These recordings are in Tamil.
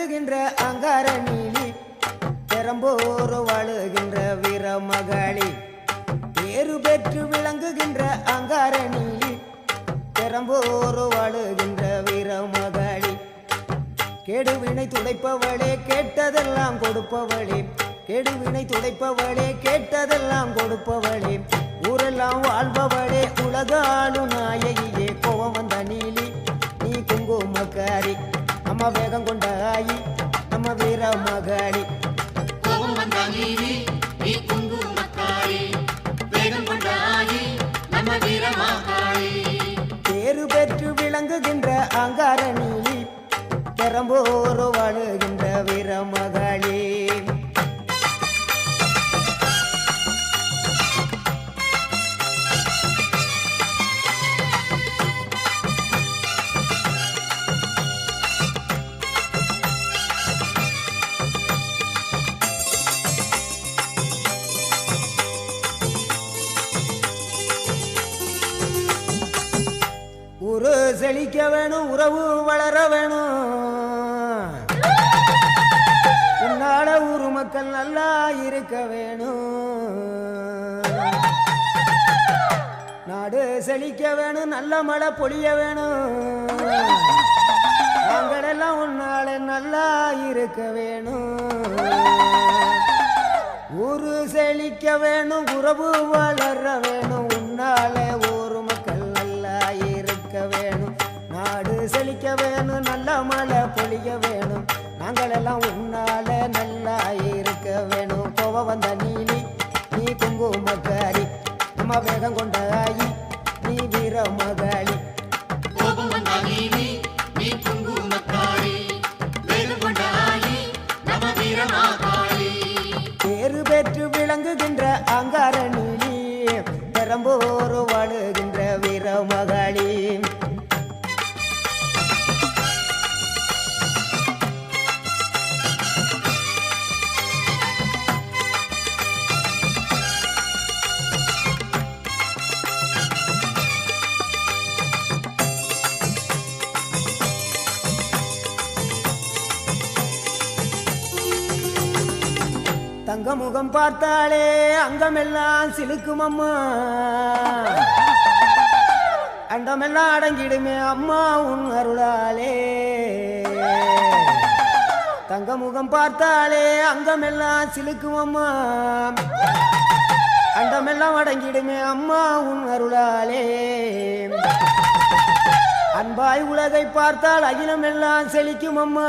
விளங்குகின்ற அங்கார நீலி பெரம்போர் வாழுகின்ற வீரமகளி. பேரு பெற்று விளங்குகின்ற அங்கார நீலி பெரம்போர் வாழுகின்ற வீரமகளி. கெடுவினை துடைப்பவளே கேட்டதெல்லாம் கொடுப்பவளே. கெடுவினை துடைப்பவளே கேட்டதெல்லாம் கொடுப்பவளே. ஊரெல்லாம் வாழ்பவளே உலகாளு நாயகியே. கோவம் வந்த நீலி நீ குங்குமக்காரி. அம்மா வேகம் கொண்ட ஆயி நம்ம வீர மகாளி. கோபம் வந்த நீதி நீ குங்குமக்காரி வேகம் கொண்டாயி நம்ம வீரமாகாளி பேரு பெற்று விளங்குகின்ற அங்கார நீலி பெரம்போரு வாழுகின்ற வீர மகாளி. வேணும் உறவு வளர வேணும். உன்னால ஊர் மக்கள் நல்லா இருக்க வேணும். நாடு செழிக்க வேணும் நல்ல மழை பொழிய வேணும். நாங்களெல்லாம் உன்னால நல்லா இருக்க வேணும். ஊரு செழிக்க வேணும் உறவு வளர வேணும். உன்னால ஊர் மக்கள் நல்லா இருக்க வேணும். நாடு செழிக்க வேணும் நல்ல மழை பொழிய வேணும். நாங்கள் எல்லாம் உன்னால நல்லா இருக்க வேணும். போவ வந்த நீலி நீ குங்குமக்காரி. நம்ம வேகம் கொண்ட முகம் பார்த்தாலே அங்கமெல்லாம் சிலுக்கும் அம்மா. அண்டமெல்லாம் அடங்கிடுமே அம்மா உன் அருளாலே. தங்க முகம் பார்த்தாலே அங்கமெல்லாம் சிலுக்கும் அம்மா. அண்டமெல்லாம் அடங்கிடுமே அம்மா உன் அருளாலே. அன்பாய் உலகை பார்த்தால் அகிலமெல்லாம் செழிக்கும் அம்மா.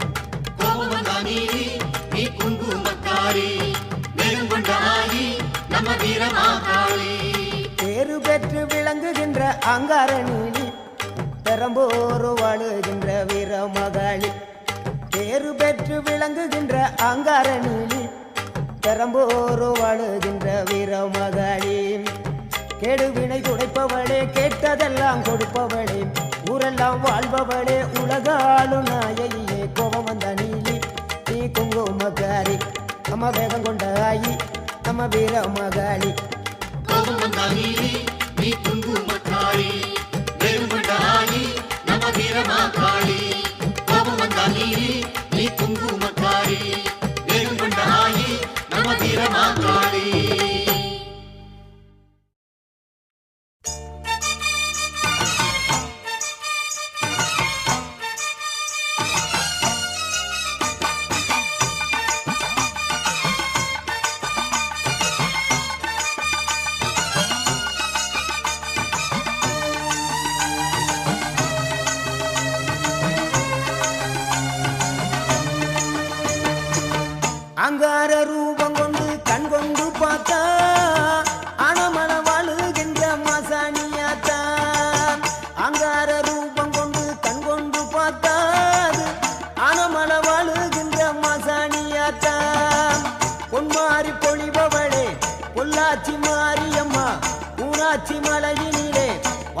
கோபம் வந்த நீதி நீ குங்குமக்காரி வேகம் கொண்டாயி நம்ம வீரமாகாளி பேரு பெற்று விளங்குகின்ற அங்காரணி பெரம்போர் வாழுகின்ற வீர மகாளி பேரு பெற்று விளங்குகின்ற அங்காரணி பெரம்போர் வாழுகின்ற வீர மகாளி கெடுவினை துடைப்பவளே கேட்டதெல்லாம் கொடுப்பவளே ஊரெல்லாம் வாழ்பவளே உலகாளும் நாயையே கோபம் வந்தனி குங்குமக்காரி நம்ம வேகம் கொண்ட ஆயி நம்ம வீர மகாளி.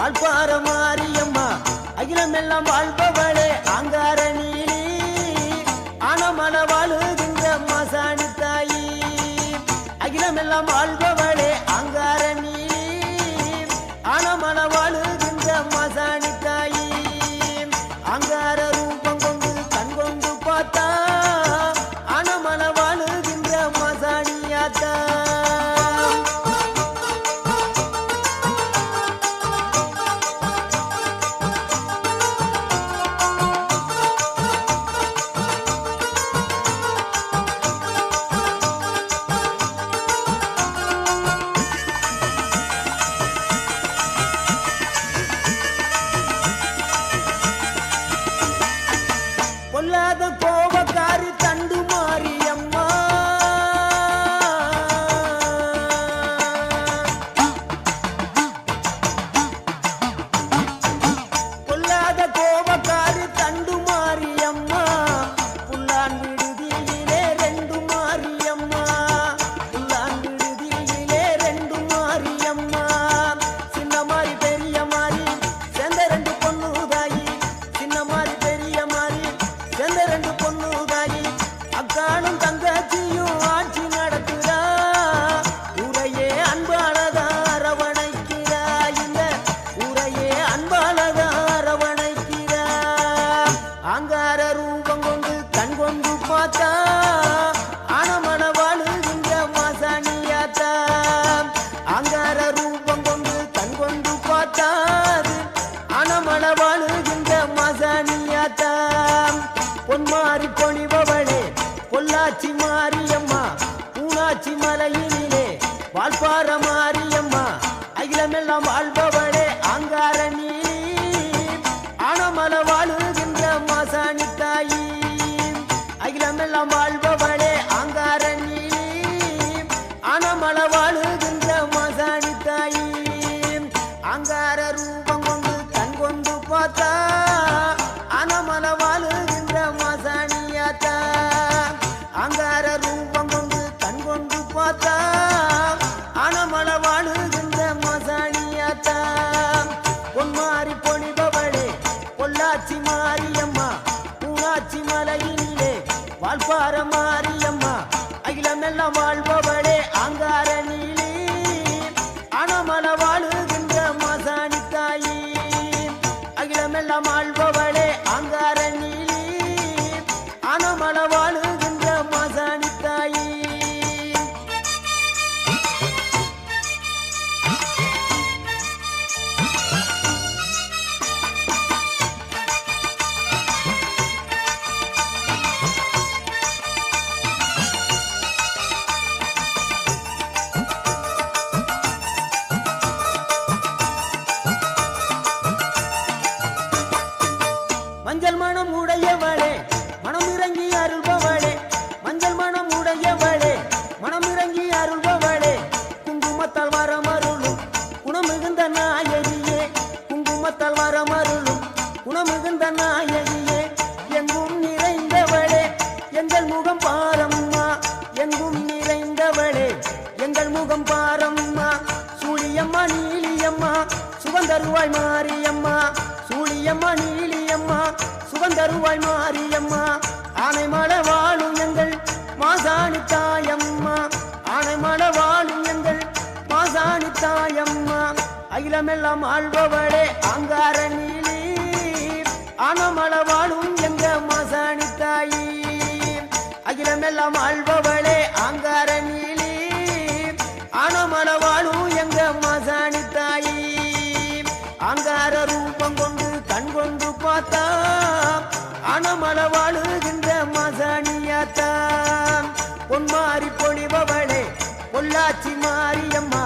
வாழ்பார மாரியம்மா. அகிலமெல்லாம் வாழ்பவளே ஆங்கார நீலி. ஆனமல வாழுகின்ற மசாணி தாயி. அகிலமெல்லாம் வாழ்பவளே ஆங்கார அகிலமெல்லாம் அங்க மிகுந்த நாயகியே எங்கும் நிறைந்தவளே எங்கள் முகம் பாரம்மா எங்கும் நிறைந்தவளே எங்கள் முகம் பாரம்மா. சூழியம்மா நீலியம்மா சுகந்தருவாய் மாரியம்மா. சூழியம்மா நீலியம்மா சுகந்தருவாய் மாரியம்மா. ஆனை ஆனைமலை வாழும் எங்கள் மாசாணி தாயம்மா. ஆனை ஆனைமலை வாழும் எங்கள் மாசாணி தாயம்மா. அகிலமெல்லாம் ஆழ்பவளே ஆங்கார நீலி ஆனமல வாழும் எங்க மாசாணி தாயி அகிலமெல்லாம் ஆழ்பவளே ஆங்கார நீலி. ஆனமல வாழும் எங்க மாசாணி தாயி ஆங்கார ரூபம் கொண்டு கண் கொண்டு பார்த்தா. ஆனமல வாழுகின்ற மாசாணியாத்தா. பொன்மாரி பொழிபவளே பொள்ளாச்சி மாரியம்மா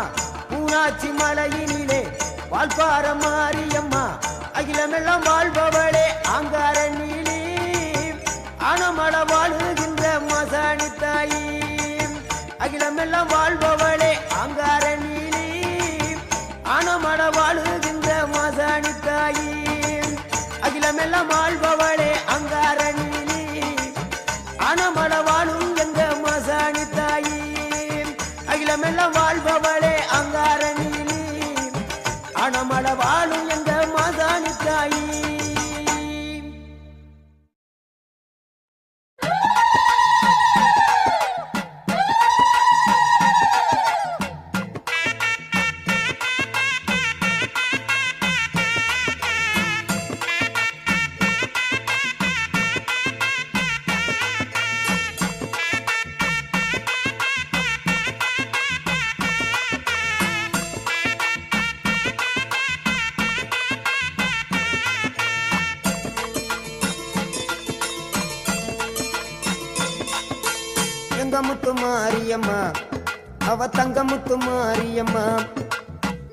பூனாச்சி மலையினிலே வால்பார மாரியம்மா. அகிலமெல்லாம் வாழ்பவளே ஆங்கார நீலி. ஆனமல வாழுகின்ற மசாணி தாயி. அகிலமெல்லாம் வாழ்வ முத்து மாரியம்மா. அவ தங்க முத்து மாரியம்மா.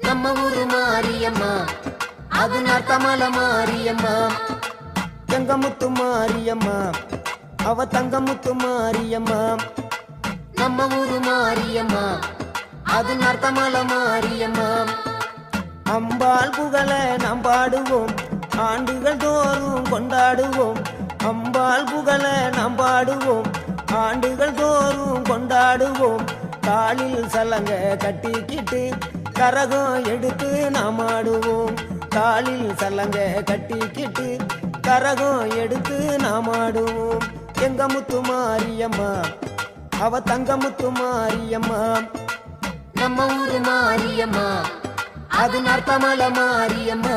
நம்ம ஊரு மாரியம்மா. அது நர்த்தமல மாரியம்மா. எங்க முத்து மாரியம்மா. அவ தங்க முத்து மாரியம்மா. நம்ம ஊரு மாரியம்மா. அது நர்த்தமல மாரியம்மா. அம்பாள் புகழ நாம் பாடுவோம். ஆண்டுகள் தோறும் கொண்டாடுவோம். அம்பாள் புகழ நாம் பாடுவோம். ஆண்டுகள் தோறும் கொண்டாடுவோம். காலில் சலங்க கட்டிக்கிட்டு கரகம் எடுத்து நாம் ஆடுவோம் காலில் சலங்க கட்டிக்கிட்டு கரகம் எடுத்து நாம் ஆடுவோம் எங்க முத்து மாரியம்மா அவ தங்க முத்து மாரியம்மா. நம்ம ஊரு மாரியம்மா அது நர்த்தமல மாரியம்மா.